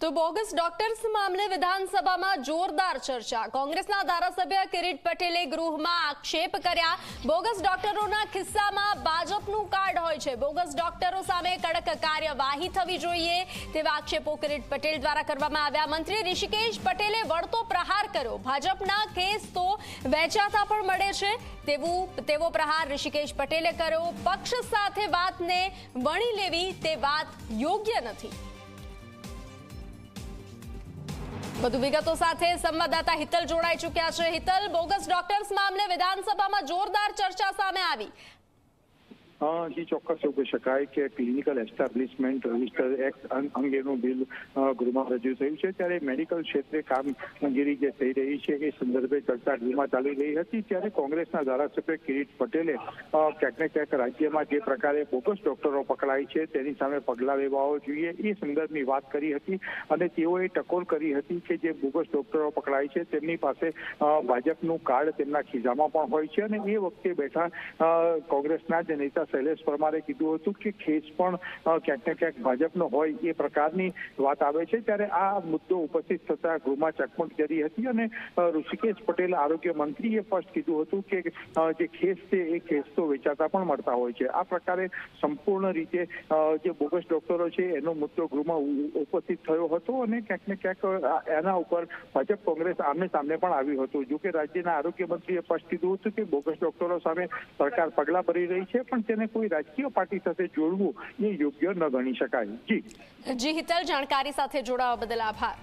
તો bogus doctors મામલે વિધાનસભામાં જોરદાર ચર્ચા. કોંગ્રેસના ધારાસભ્ય કિરીટ પટેલે ગૃહમાં આક્ષેપ કર્યા. બોગસ ડોક્ટરોના કિસ્સામાં ભાજપનું કાર્ડ હોય છે. બોગસ ડોક્ટરો સામે કડક કાર્યવાહી થવી જોઈએ તેવા આક્ષેપો કિરીટ પટેલ દ્વારા કરવામાં આવ્યા. મંત્રી ઋષિકેશ પટેલે વળતો પ્રહાર કર્યો. ભાજપના કેસ તો વહેંચાતા પણ મળે છે. તેવું, તેવો પ્રહાર ઋષિકેશ પટેલે કર્યો. પક્ષ સાથે વાતને વણી લેવી તે વાત યોગ્ય નથી. વધુ વિગતો સાથે સંવાદદાતા હિતલ જોડાઈ ચૂક્યા છે. હિતલ, બોગસ ડોક્ટર્સ મામલે વિધાનસભામાં જોરદાર ચર્ચા સામે આવી. જી, ચોક્કસ એવું કહી શકાય કે ક્લિનિકલ એસ્ટાબ્લિશમેન્ટ રજિસ્ટર એક્ટ અંગેનું બિલ ગૃહમાં રજૂ થયું છે. ત્યારે મેડિકલ ક્ષેત્રે કામગીરી જે થઈ રહી છે, એ સંદર્ભે ચર્ચા ગૃહમાં ચાલી રહી હતી. ત્યારે કોંગ્રેસના ધારાસભ્ય કિરીટ પટેલે ક્યાંક ને ક્યાંક રાજ્યમાં જે પ્રકારે બોગસ ડોક્ટરો પકડાય છે, તેની સામે પગલાં લેવાઓ જોઈએ, એ સંદર્ભની વાત કરી હતી. અને તેઓએ ટકોર કરી હતી કે જે બોગસ ડોક્ટરો પકડાય છે, તેમની પાસે ભાજપનું કાર્ડ તેમના ખિસ્સામાં પણ હોય છે. અને એ વખતે બેઠા કોંગ્રેસના જ નેતા શૈલેષ પરમારે કીધું હતું કે ખેસ પણ ક્યાંક ને ક્યાંક ભાજપનો હોય એ પ્રકારની વાત આવે છે. ત્યારે આ મુદ્દો ઉપસ્થિત થતા ગૃહમાં ચકમક જરી હતી અને ઋષિકેશ પટેલ આરોગ્ય મંત્રીએ ફર્સ્ટ કીધું હતું કે જે ખેસ છે એ ખેસ તો વેચાતા પણ મળતા હોય છે. આ પ્રકારે સંપૂર્ણ રીતે જે બોગસ ડોક્ટરો છે એનો મુદ્દો ગૃહમાં ઉપસ્થિત થયો હતો અને ક્યાંક ને ક્યાંક એના ઉપર ભાજપ કોંગ્રેસ આમને સામને પણ આવ્યું હતું. જો કે રાજ્યના આરોગ્ય મંત્રીએ સ્પષ્ટ કીધું હતું કે બોગસ ડોક્ટરો સામે સરકાર પગલાં ભરી રહી છે, પણ તેને કોઈ રાજકીય પાર્ટી સાથે જોડવું એ યોગ્ય ન ગણી શકાય. જી. જી, હિતલ, જાણકારી સાથે જોડાવા બદલ આભાર.